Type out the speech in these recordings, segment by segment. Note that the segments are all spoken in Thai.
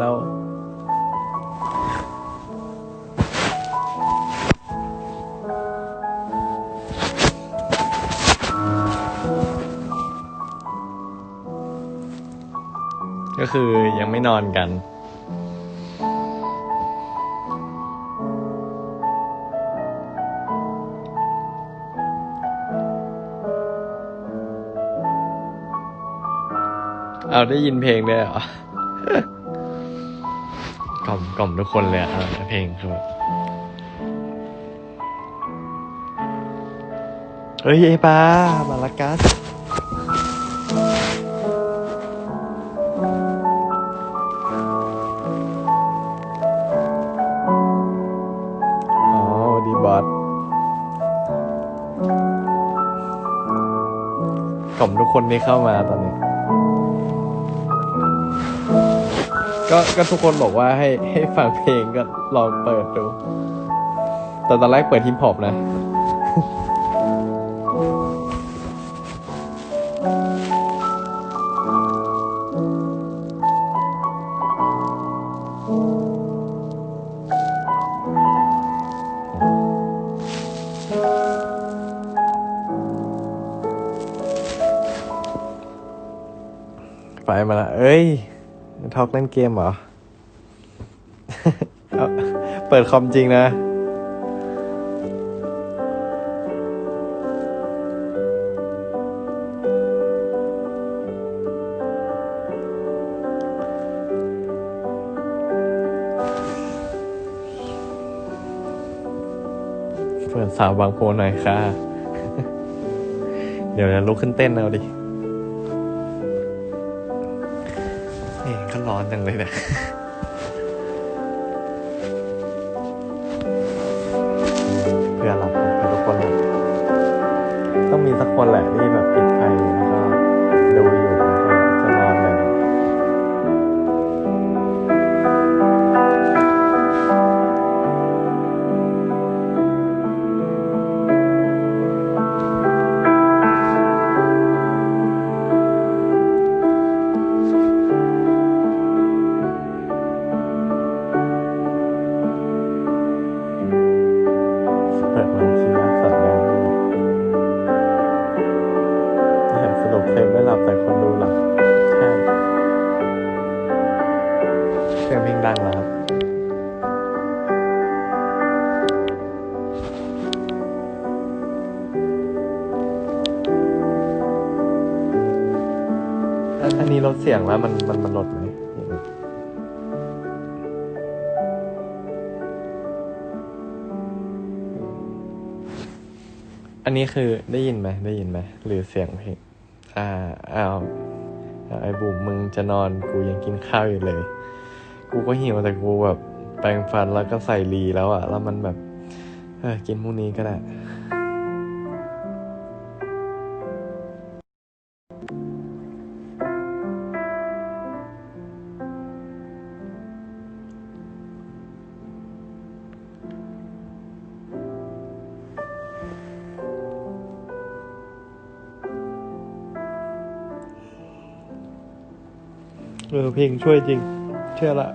แล้วก็คือยังไม่นอนกัน เอาได้ยินเพลงได้เหรอ ล่อมกล่อมทุกคนเลยอะเอาเพลงคือแบบเฮ้ยไอ้ปลามาละกัสอ๋อดีบอสกล่อมทุกคนที่เข้ามาตอนนี้ ก็ก็ทุกคนบอกว่าให้ให้ฟังเพลงก็ลองเปิดดู แต่ตอนแรกเปิดฮิปฮอปนะ อกเล่นเกมเหรอเอาเปิดคอมจริงนะ เปิดสาวบางโพหน่อยค่ะ เดี๋ยวจะลุกขึ้นเต้นเอาดิ ร้อนจังเลยนะ เนี่ยสรุปเซฟไม่หลับแต่คนดูหลับใช่เครื่องเพลงดังแล้วครับอันนี้ลดเสียงแล้วมันมันมันลดไหมอันนี้คือได้ยินไหมได้ยินไหมหรือเสียงเพลง อา้าวไอ้บุ๋มมึงจะนอนกูยังกินข้าวอยู่เลย กูก็หิวแต่กูแบบแปรงฟันแล้วก็ใส่รีแล้วอะแล้วมันแบบเออกินพรุ่งนี้ก็ได้ เออเพลงช่วยจริง เชื่อละ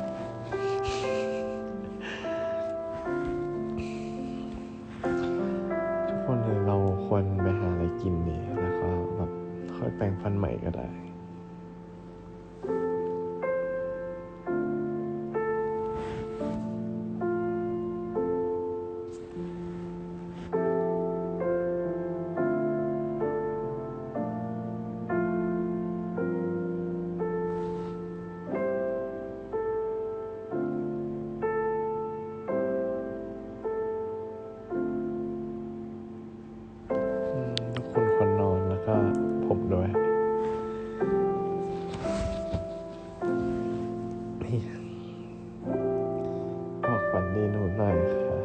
บอกฝันดีหนูหน่อยค่ะ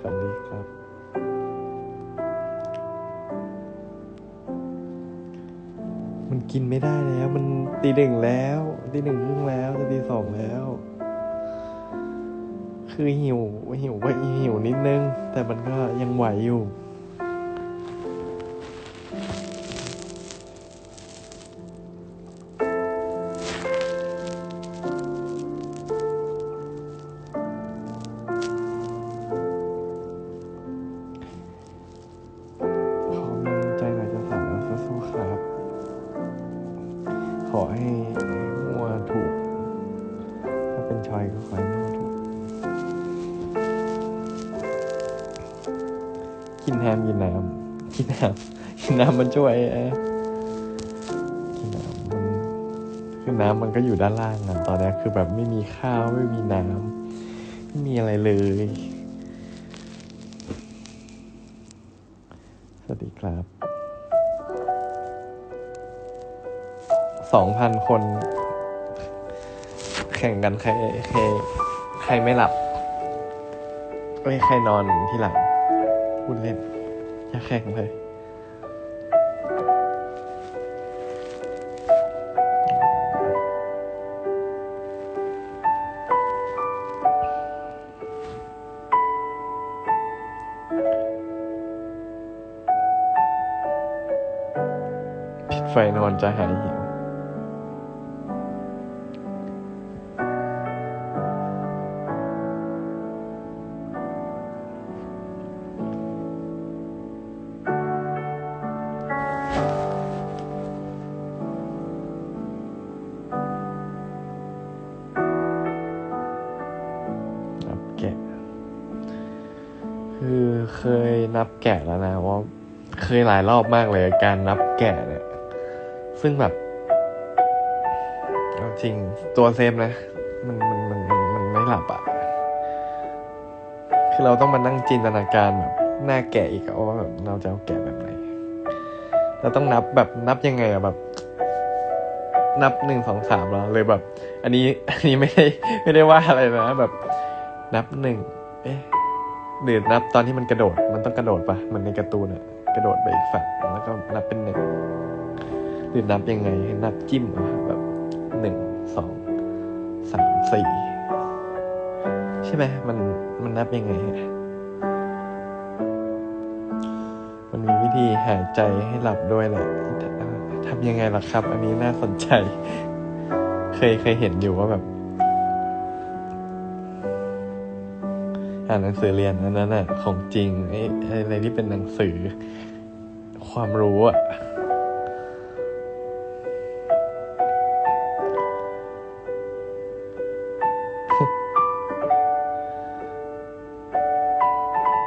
ฝันดีครับมันกินไม่ได้แล้ว มันตีหนึ่งแล้วตีหนึ่งครึ่งแล้วจะตีสองแล้ว คือหิวหิวก็หิวนิดนึง แต่มันก็ยังไหวอยู่ ช่วยเอ้ยกินน้ำมันคือน้ำมันก็อยู่ด้านล่างอะตอนนี้คือแบบไม่มีข้าวไม่มีน้ำไม่มีอะไรเลย สวัสดีครับสองพันคน แข่งกันใครใครใครไม่หลับเอ้ใครนอนที่หลังพูดเล่นอย่าแข่งเลย นับแกะแล้วนะว่าเคยหลายรอบมากเลยการนับแกะเนี่ย ซึ่งแบบจริงตัวเซฟนะ มันมันมันมันมันไม่หลับอะคือเราต้องมานั่งจินตนาการแบบหน้าแกะอีกอะว่าแบบเราจะเอาแกะแบบไหนเราต้องนับแบบนับยังไงอะแบบ นับหนึ่งสองสามแล้วเลยแบบ อันนี้ อันนี้ไม่ได้ไม่ได้ว่าอะไรนะแบบ นับหนึ่งเอ๊ะ หรือนับตอนที่มันกระโดด มันต้องกระโดดปะเหมันในการ์ตูนอะกระโดดไปอีกฝั่งแล้วก็นับเป็นหนึ่งหรือนับยังไงให้นับจิ้มอะแบบหนึ่งสองสามสี่ใช่ไหมมันมันนับยังไงมันมีวิธีหายใจให้หลับด้วยแหละทำยังไงล่ะครับ อันนี้น่าสนใจ เคยเคยเห็นอยู่ว่าแบบ อ่านหนังสือเรียนนั้นน่ะของจริงไอ้ไอ้อะไรที่เป็นหนังสือ ความรู้อะ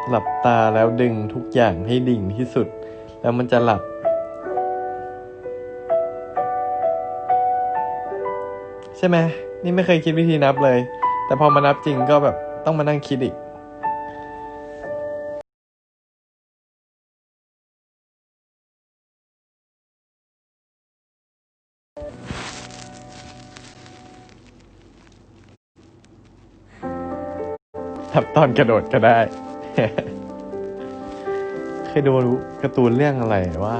หลับตาแล้วดึงทุกอย่างให้ดิ่งที่สุด แล้วมันจะหลับ ใช่ไหมนี่ไม่เคยคิดวิธีนับเลย แต่พอมานับจริงก็แบบต้องมานั่งคิดอีก ทับตอนกระโดดก็ได้ เคยดูการ์ตูนเรื่องอะไรว่า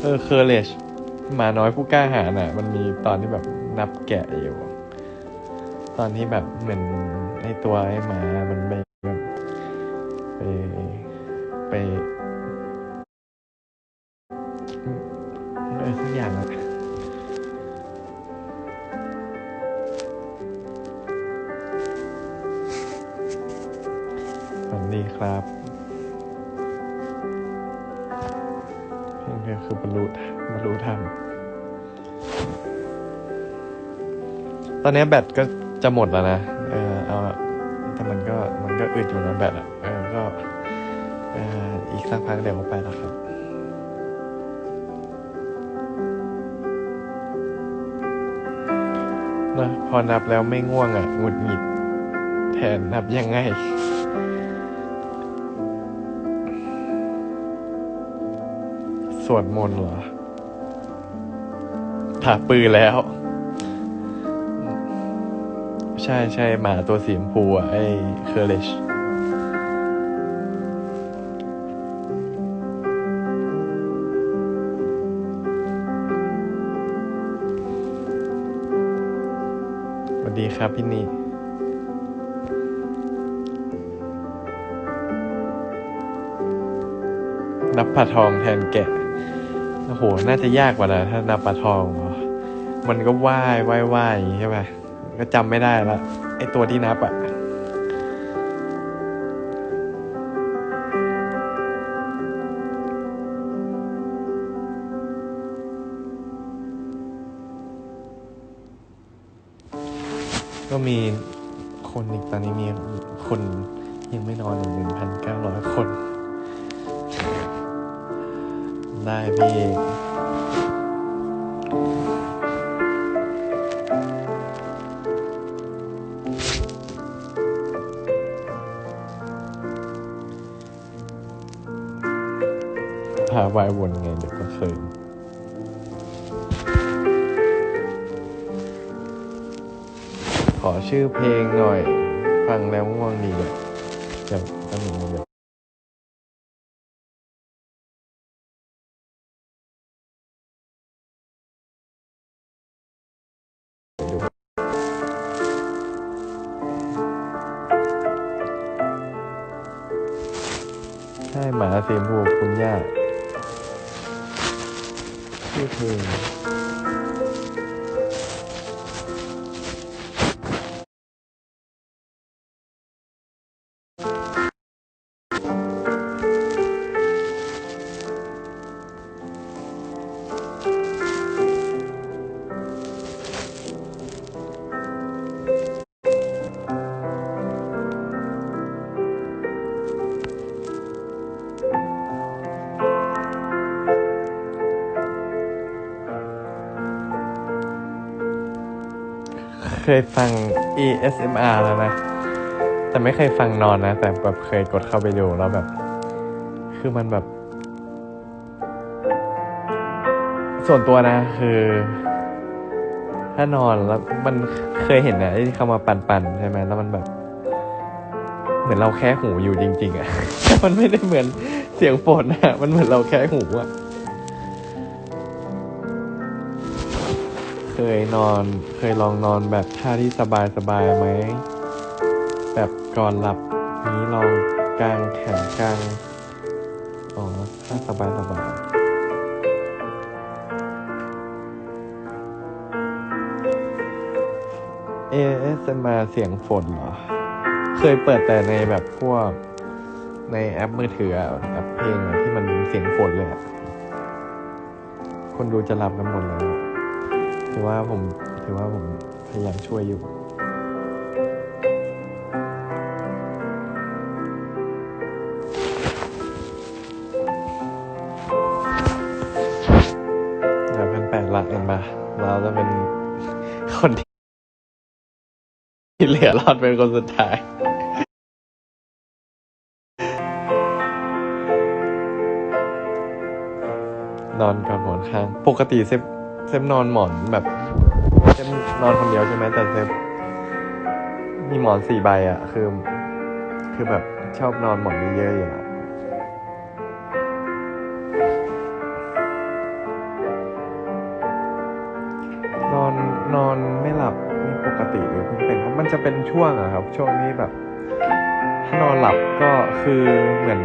เออเคอร์เลชมาน้อยผู้กล้าหาญอะ มันมีตอนที่แบบนับแกะอยู่ ตอนที่แบบเหมือนไอตัวไอหมามันไปแบบไป อนนี้แบตก็จะหมดแล้วนะ เออเอาแต่มันก็มันก็อึดอยู่นะแบตอะ เออ ก็เอออีกสักพักเดี๋ยวก็ไปแล้วครับนะพอนับแล้วไม่ง่วงอะหงุดหงิด แทนนับยังไงสวดมนต์เหรอถาปือแล้ว ใช่ใช่หมาตัวสีชมพูอะ ไอ้เคอร์เลชสวัสดีครับพี่นีนับปลาทองแทนแกะ โอ้โห น่าจะยากกว่านะถ้านับปลาทองเหรอมันก็ว่ายว่ายว่ายอย่างงี้ใช่ไหม ก็จำไม่ได้ละไอตัวที่นับอะก็มีคนอีกตอนนี้มีคนยังไม่นอนอีกหนึ่งพันเก้าร้อยคน ได้พี่ วายวนไงเดี๋ยวก็เคินขอชื่อเพลงหน่อย ฟังแล้วง่วงดีเลยเดี๋ยวก็มีเดี๋ยวดูใช่หมาสีชมพูคุณย่า ชื่อ เคยฟัง ASMR แล้วนะ แต่ไม่เคยฟังนอนนะ แต่แบบเคยกดเข้าไปดูแล้วแบบ คือมันแบบ ส่วนตัวนะ คือ ถ้านอนแล้วมันเคยเห็นนะที่เขามาปั่นๆใช่ไหมแล้วมันแบบ เหมือนเราแค่หูอยู่จริง ๆอะมันไม่ได้เหมือนเสียงฝนอะมันเหมือนเราแค่หูอะเยนอน เคยลองนอนแบบท่าที่สบายสบายไหม แบบก่อนหลับนี้ลองกางแขนกาง อ๋อท่าสบายสบายเอสมาเสียงฝนเหรอ เคยเปิดแต่ในแบบพวกในแอปมือถืออะแอปเพลงอะที่มันเสียงฝนเลยคนดูจะหลับกันหมดแล้ว ถือว่าผมถือว่าผมพยายามช่วยอยู่แบบเป็นแปดหลักเองปะเราจะเป็นคนที่ที่เหลือรอดเป็นคนสุดท้ายนอนกับหมอนข้าง ปกติเซฟ เซฟนอนหมอนแบบเซฟนอนคนเดียวใช่ไหมแต่เซฟมีหมอนสี่ใบอะคือ คือแบบชอบนอนหมอนเยอะๆอยู่แล้วนอนนอนไม่หลับนี่ปกติหรือเพิ่งเป็นเพราะมันจะเป็นช่วงอะครับ ช่วงนี้แบบ ถ้านอนหลับก็คือเหมือน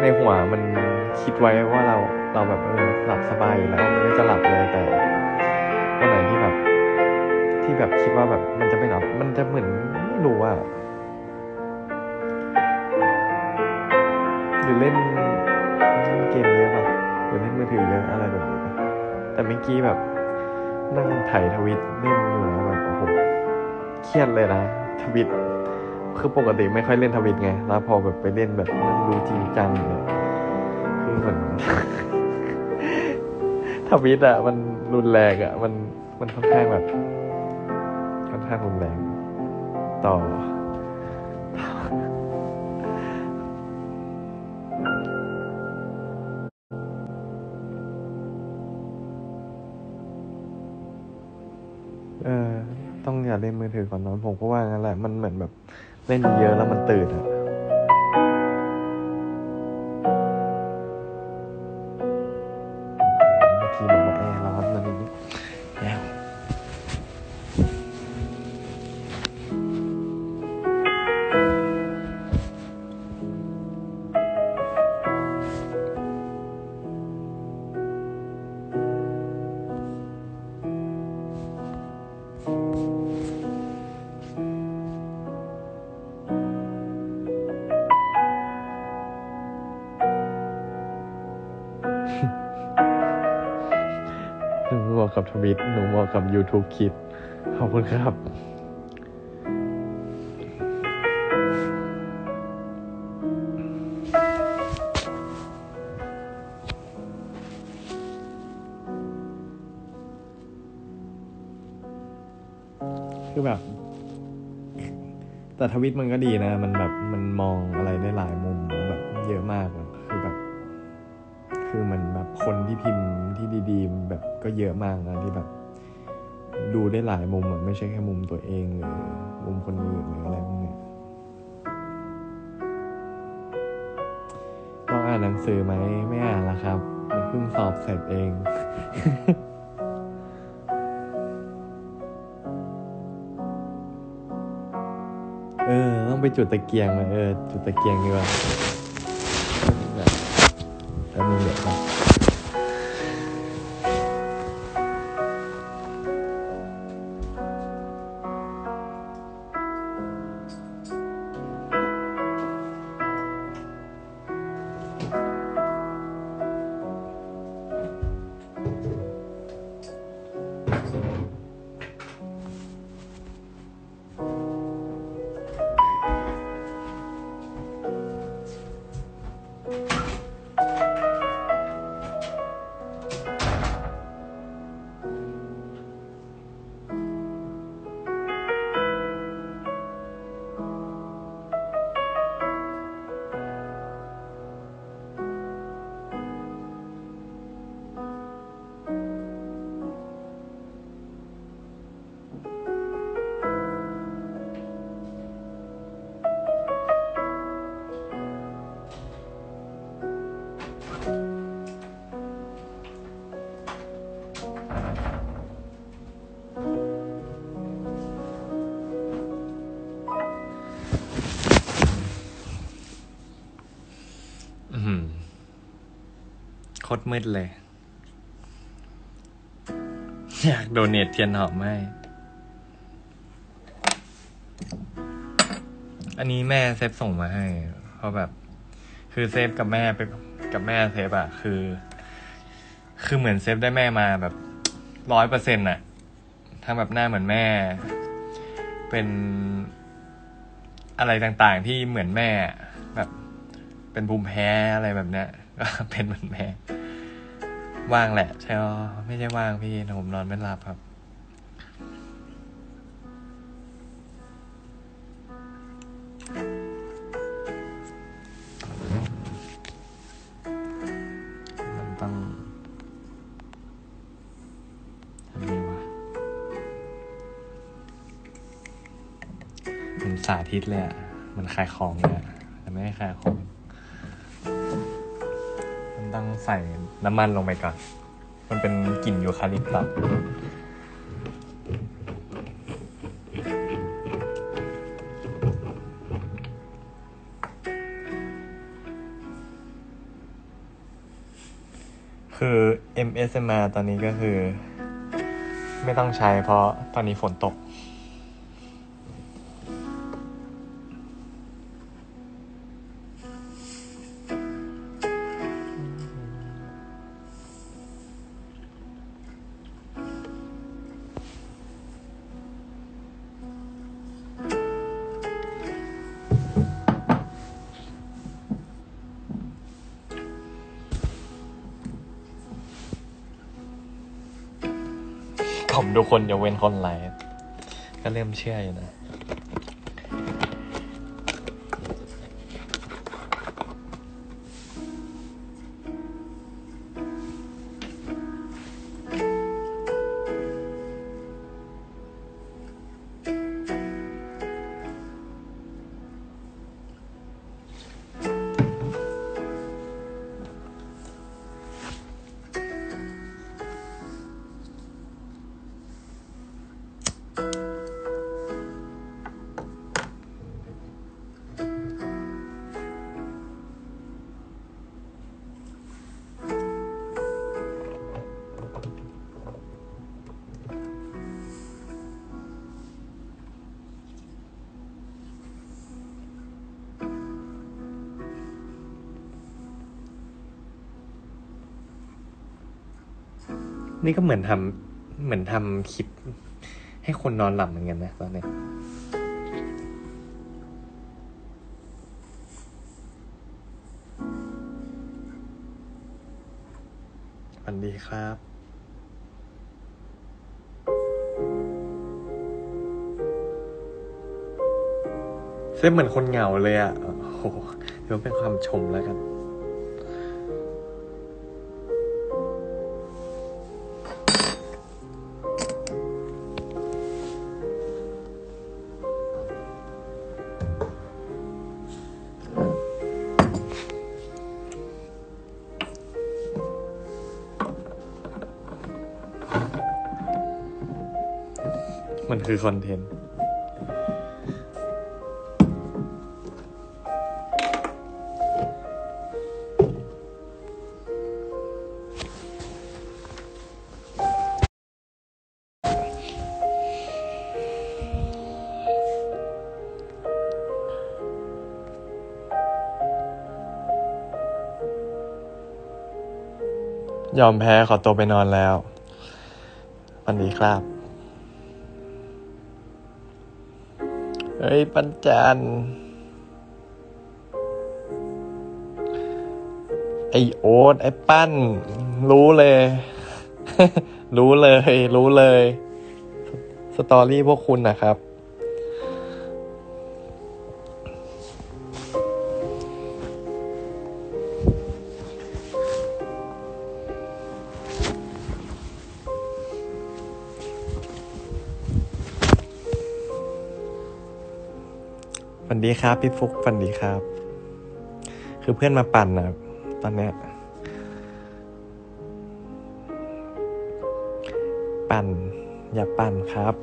ในหัวมันคิดไว้ว่าเรา เราแบบเออหลับสบายอยู่แล้วมันก็จะหลับเลยแต่วันไหนที่แบบ ที่แบบคิดว่าแบบมันจะไม่หลับ มันจะเหมือนไม่รู้ว่าหรือเล่นเล่นเกมเยอะป่ะหรือเล่นมือถือเยอะอะไรแบบนี้แต่เมื่อกี้แบบนั่งไถ่ายทวิตเล่นอยู่นะแบบโอ้โหเครียดเลยนะทวิตคือปกติไม่ค่อยเล่นทวิตไง แล้วพอแบบไปเล่นแบบนั่งดูจริงจังเนี่ยคือเหมือน วิตอะมันรุนแรงอะมันมันค่อนข้างแบบค่อนข้างรุนแรง ต่อ เออต้องอย่าเล่นมือถือก่อนนอนผมก็ว่างั้นแหละ มันเหมือนแบบเล่นเยอะแล้วมันตื่นอะ เมื่อกี้บอกว่าแอร์ร้อนมันนี้แล้วหนูเหมาะ มิดหนูเหมาะกับ YouTube คิด ขอบคุณครับ คือแบบ แต่ทวิตมันก็ดีนะ มันแบบ มันมองอะไรได้หลายมุมแบบเยอะมากเลย คือมันแบบคนที่พิมพ์ที่ดีๆ แบบก็เยอะมากนะที่แบบ ดูได้หลายมุมอะไม่ใช่แค่มุมตัวเองหรือมุมคนอื่นหรืออะไรพวกเนี้ยต้องอ่านหนังสือไหมไม่อ่านละครับมันเพิ่งสอบเสร็จเองเออต้องไปจุดตะเกียงเลยเออจุดตะเกียงดีกว่า แล้ ตรมืดเลย อยากโดเนทเทียนหอมไหมอันนี้แม่เซฟส่งมาให้ เพราะแบบ คือเซฟกับแม่ไปกับแม่เซฟอะคือ คือเหมือนเซฟได้แม่มาแบบร้อยเปอร์เซ็นต์อะทั้งแบบหน้าเหมือนแม่ เป็นอะไรต่างๆ ที่เหมือนแม่ แบบ เป็นภูมิแพ้อะไรแบบเนี้ยก็เป็นเหมือนแม่ ว่างแหละ ใช่ไหมไม่ใช่ว่างพี่ผมนอนไม่หลับครับ มันต้องทำไงวะมันสาธิตเลยอะมันขายของเลยอะแต่ไม่ได้ขายของ ต้องใส่น้ำมันลงไปก่อน มันเป็นกลิ่นยูคาลิปตัสคือ MSMR ตอนนี้ก็คือ ไม่ต้องใช้เพราะตอนนี้ฝนตก คนยกเว้นคนไลฟ์ก็เริ่มเชื่ออยู่นะ นี่ก็เหมือนทำเหมือนทำคลิป ให้คนนอนหลับเหมือนกันนะตอนนี้สวัสดีครับเล่นเหมือนคนเหงาเลยอะโอ้โหเดี๋ยวเป็นความชมแล้วกัน คอคอนเทนต์ ยอมแพ้ขอตัวไปนอนแล้ว วันนี้ครับ เฮ้ยปัญจันไอโอ๊ตไอปั้น รู้เลย รู้เลย รู้เลย สตอรี่พวกคุณนะครับ ฝันดีครับพี่ฟุกฝันดีครับ คือเพื่อนมาปั่นนะตอนเนี้ยปั่น อย่าปั่นครับ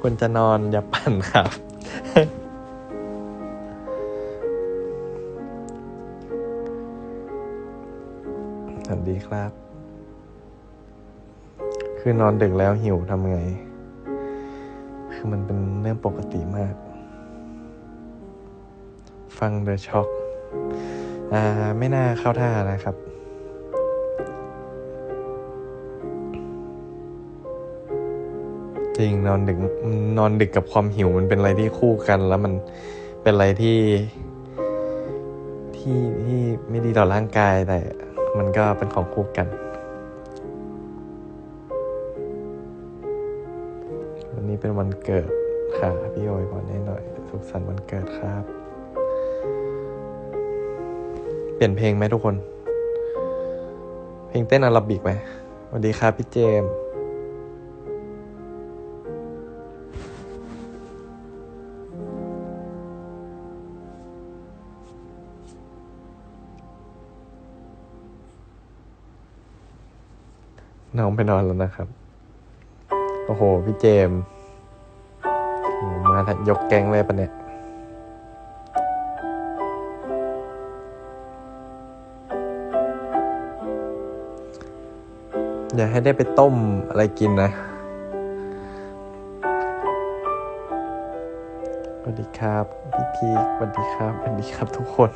คุณจะนอนอย่าปั่นครับ สวัสดีครับ คือนอนดึกแล้วหิวทำไง คือมันเป็นเรื่องปกติมาก ฟังเดอะช็อคอ่าไม่น่าเข้าท่านะครับจริงนอนดึกนอนดึกกับความหิวมันเป็นอะไรที่คู่กัน แล้วมันเป็นอะไรที่ที่ที่ไม่ดีต่อร่างกายแต่มันก็เป็นของคู่กัน วันนี้เป็นวันเกิดค่ะพี่โอยพรให้หน่อย สุขสันต์วันเกิดครับ ปลี่ยนเพลงไหมทุกคน เพลงเต้นอาราบิกไหมสวัสดีครับพี่เจมน้องไปนอนแล้วนะครับ โอ้โห พี่เจม มาทยกแกงเลยปะเนี่ย อย่าให้ได้ไปต้มอะไรกินนะสวัสดีครับพี่พีคสวัสดีครับสวัสดีครับทุกคน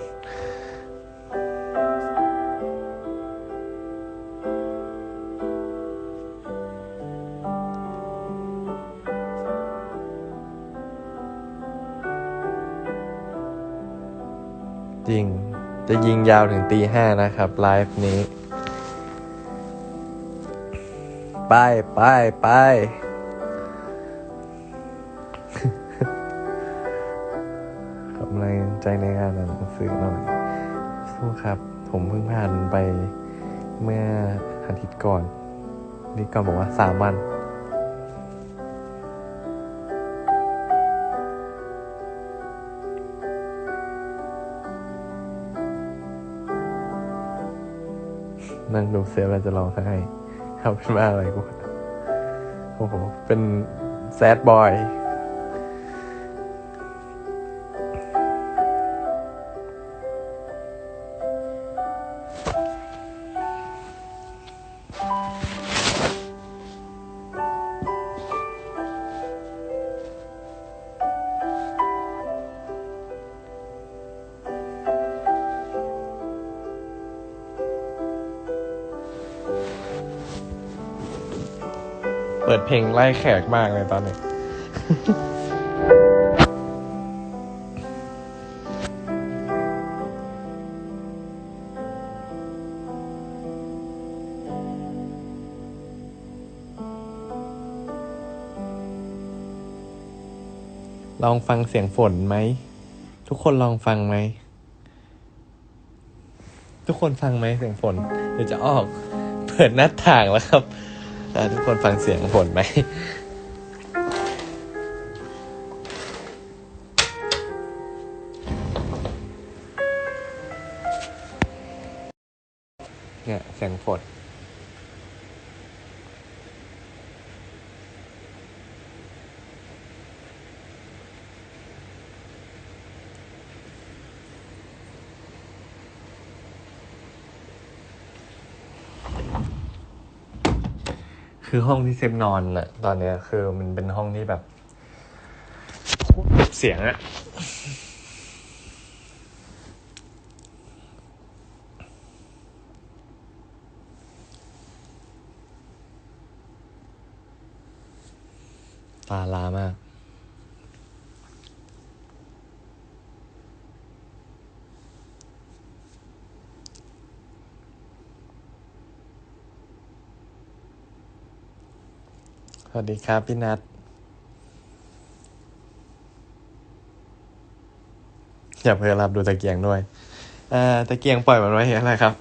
จริง จะยิงยาวถึงตีห้านะครับ ไลฟ์นี้ ไปไปไปกำลังใจในการอ่านหนังสือหน่อยสู้ครับ ผมเพิ่งผ่านไปเมื่ออาทิตย์ก่อน นี่ก่อนบอกว่าสามวันนั่งดูเสียแล้วจะร้องไห้ ทำเป็นว่าอะไรกูโอ้โหเป็นแซดบอย เพลงไล่แขกมากเลยตอนนี้ลองฟังเสียงฝนไหม ทุกคนลองฟังไหม ทุกคนฟังไหมเสียงฝน เดี๋ยวจะออก เปิดหน้าต่างแล้วครับ ทุกคนฟังเสียงฝนไหมเนี่ยเสียงฝน คือห้องที่เซฟนอนอะตอนเนี้ย คือมันเป็นห้องที่แบบเก็บเสียงอะตาลามาก ส วัสดีครับพี่นัทอย่าเพิ่งรับดูตะเกียงด้วยเอ่อตะเกียงปล่อยมันไว้อย่างไรครับ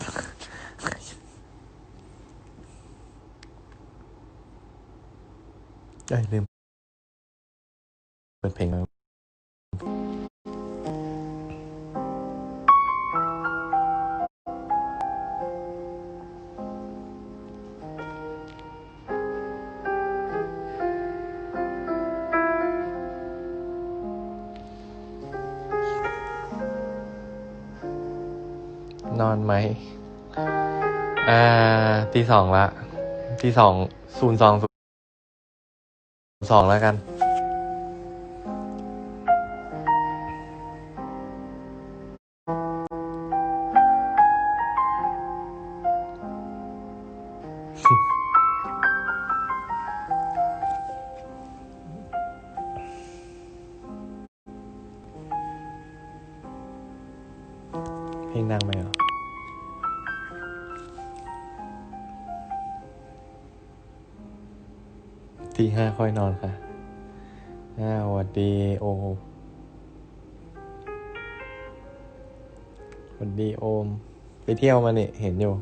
เอ้ยลืมเปิดเพลงแล้ว ที่สองละ ที่สองศูนย์สองศูนย์สองแล้วกัน ห้าค่อยนอนค่ะอ่าสวัสดีโอสวัสดีโอม ไปเที่ยวมาเนี่ยเห็นอยู่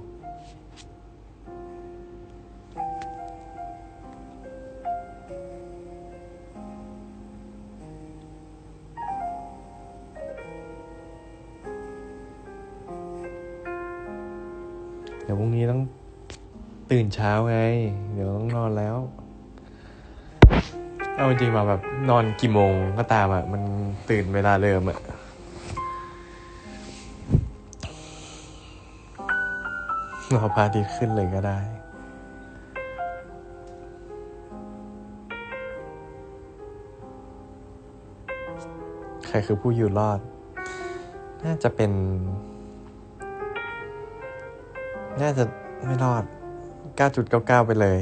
เดี๋ยวพรุ่งนี้ต้องตื่นเช้าไง เอาจริงมาแบบนอนกี่โมงก็ตามอะมันตื่นเวลาเดิมอะรอพระอาทิตย์ขึ้นเลยก็ได้ ใครคือผู้อยู่รอด น่าจะเป็น น่าจะไม่รอด 9.99 ไปเลย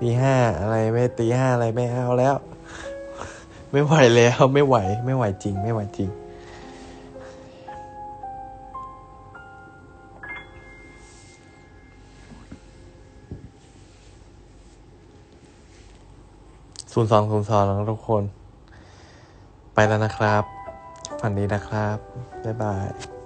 ตีห้าอะไรไม่ตีห้าอะไรไม่เอาแล้ว ไม่ไหวแล้วไม่ไหว ไม่ไหวจริง ไม่ไหวจริง ศูนย์สองศูนย์สองแล้วทุกคน ไปแล้วนะครับ ฝันดีนะครับ บ๊ายบาย